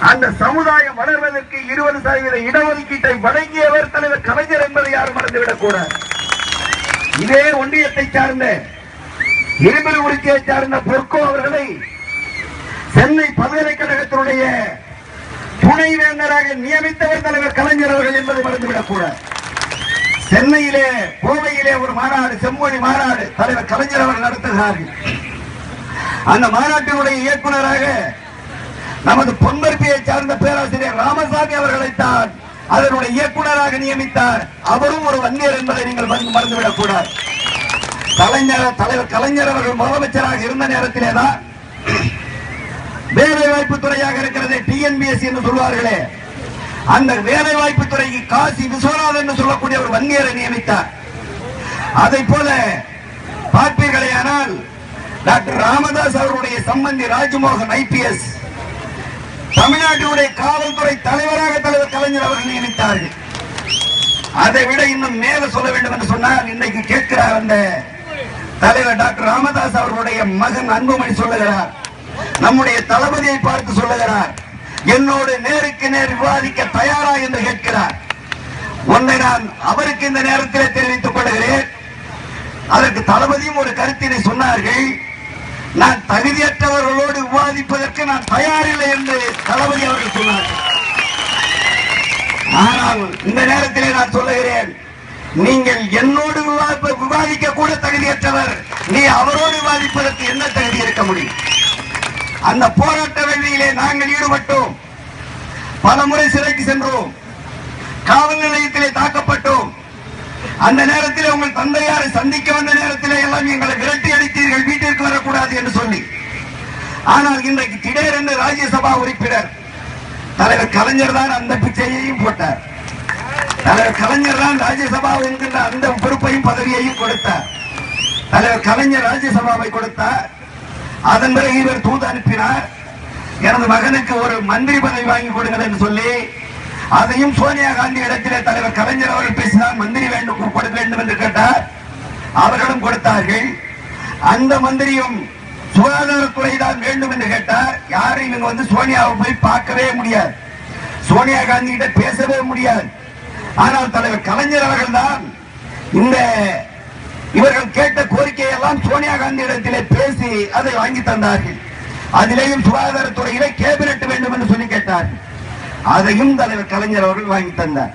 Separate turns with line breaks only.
அந்த சமுதாயம் வளர்வதற்கு இருபது சதவீத இடஒதுக்கீட்டை வழங்கியவர் தலைவர் கலைஞர் என்பதை யாரும் மறந்துவிடக் கூடாது. இதே ஒன்றியத்தை சார்ந்த இருபது உரிச்சியை சார்ந்த பொற்கோ அவர்களை சென்னை பல்கலைக்கழகத்தினுடைய துணைவேந்தராக நியமித்தவர் தலைவர் கலைஞர் அவர்கள் என்பதை மறந்துவிடக் கூடாது. சென்னையிலே கோவையிலே ஒரு மாநாடு செம்மொழி மாநாடு தலைவர் கலைஞர் அவர்கள் நடத்துகிறார்கள். அந்த மாநாட்டினுடைய இயக்குநராக நமது பொன்மருப்பியை சார்ந்த பேராசிரியர் ராமசாமி அவர்களைத்தான் அதனுடைய இயக்குநராக நியமித்தார். அவரும் ஒரு வன்னியர் என்பதை நீங்கள் மறந்துவிடக் கூடாது கலைஞர் தலைவர் கலைஞர் அவர்கள் முதலமைச்சராக இருந்த நேரத்திலே தான் வேலை வாய்ப்பு துறையாக இருக்கிறது டிஎன்பிஎஸ் என்று சொல்வார்களே. அந்த வேலை வாய்ப்பு துறைக்கு காசி விஸ்வநாதன் என்று சொல்லக்கூடிய ஒரு வன்னியரை நியமித்தார். அதை போல பார்ப்பீர்களே ஆனால் டாக்டர் ராமதாஸ் அவருடைய சம்பந்தி ராஜ்மோகன் ஐபிஎஸ் தமிழ்நாட்டினுடைய காவல்துறை தலைவராக தலைவர் கலைஞர் அவர்கள் நியமித்தார்கள். அதை விட இன்னும் மேல சொல்ல வேண்டும் என்று சொன்னால் இன்றைக்கு கேட்கிறார் அந்த தலைவர் டாக்டர் ராமதாஸ் அவர்களுடைய மகன் அன்புமணி சொல்லுகிறார். நம்முடைய தளபதியை பார்த்து சொல்லுகிறார். என்னோடு நேருக்கு நேர் விவாதிக்க தயாரா என்று கேட்கிறார். ஒன்றை நான் அவருக்கு இந்த நேரத்தில் தெரிவித்துக் கொள்கிறேன். அதற்கு தளபதியும் ஒரு கருத்தினை சொன்னார்கள். நான் தகுதியற்றவர்களோடு விவாதிப்பதற்கு நான் தயாரில்லை என்று தளபதி அவர்கள் சொன்னார் ஆனால் இந்த நேரத்திலே நான் சொல்லுகிறேன் நீங்கள் என்னோடு விவாதிப்ப விவாதிக்க கூட தகுதியற்றவர் நீ அவரோடு விவாதிப்பதற்கு என்ன தகுதி இருக்க முடியும்? அந்த போராட்ட வேள்வியிலே நாங்கள் ஈடுபட்டோம். பல முறை சிறைக்கு சென்றோம். காவல் நிலையத்திலே தாக்கப்பட்டோம். அந்த நேரத்தில் உங்கள் தந்தையாரை சந்திக்க வந்த நேரத்திலே எல்லாம் எங்களை விரட்டி அடித்தீர்கள் வீட்டிற்கு வரக்கூடாது என்று சொல்லி ஆனால் இன்றைக்கு திடீரென்று ராஜ்யசபா உறுப்பினர் தலைவர் கலைஞர் தான் அந்த பிச்சையையும் போட்டார். தலைவர் கலைஞர் தான் ராஜ்யசபா என்கின்ற அந்த பொறுப்பையும் பதவியையும் கொடுத்தார். தலைவர் கலைஞர் ராஜ்யசபாவை கொடுத்தார். அதன் பிறகு இவர் தூது அனுப்பினார். எனது மகனுக்கு ஒரு மந்திரி பதவி வாங்கி கொடுங்கள் என்று சொல்லி அதையும் சோனியா காந்தி இடத்திலே தலைவர் கலைஞர் அவர்கள் பேசினார். மந்திரி வேண்டும் கொடுக்க வேண்டும் என்று கேட்டார். அவர்களும் கொடுத்தார்கள். அந்த மந்திரியும் சுகாதாரத்துறை தான் வேண்டும் என்று கேட்டார். யாரும் இவங்க வந்து சோனியாவை போய் பார்க்கவே முடியாது. சோனியா காந்தி கிட்ட பேசவே முடியாது. ஆனால் தலைவர் கலைஞர் அவர்கள் தான் இந்த இவர்கள் கேட்ட கோரிக்கையெல்லாம் சோனியா காந்தி இடத்திலே பேசி அதை வாங்கி தந்தார்கள். அதிலேயும் சுகாதாரத்துறையிலே கேபினட் வேண்டும் என்று சொல்லி கேட்டார்கள். அதையும் தலைவர் கலைஞர் அவர்கள் வாங்கி தந்தார்.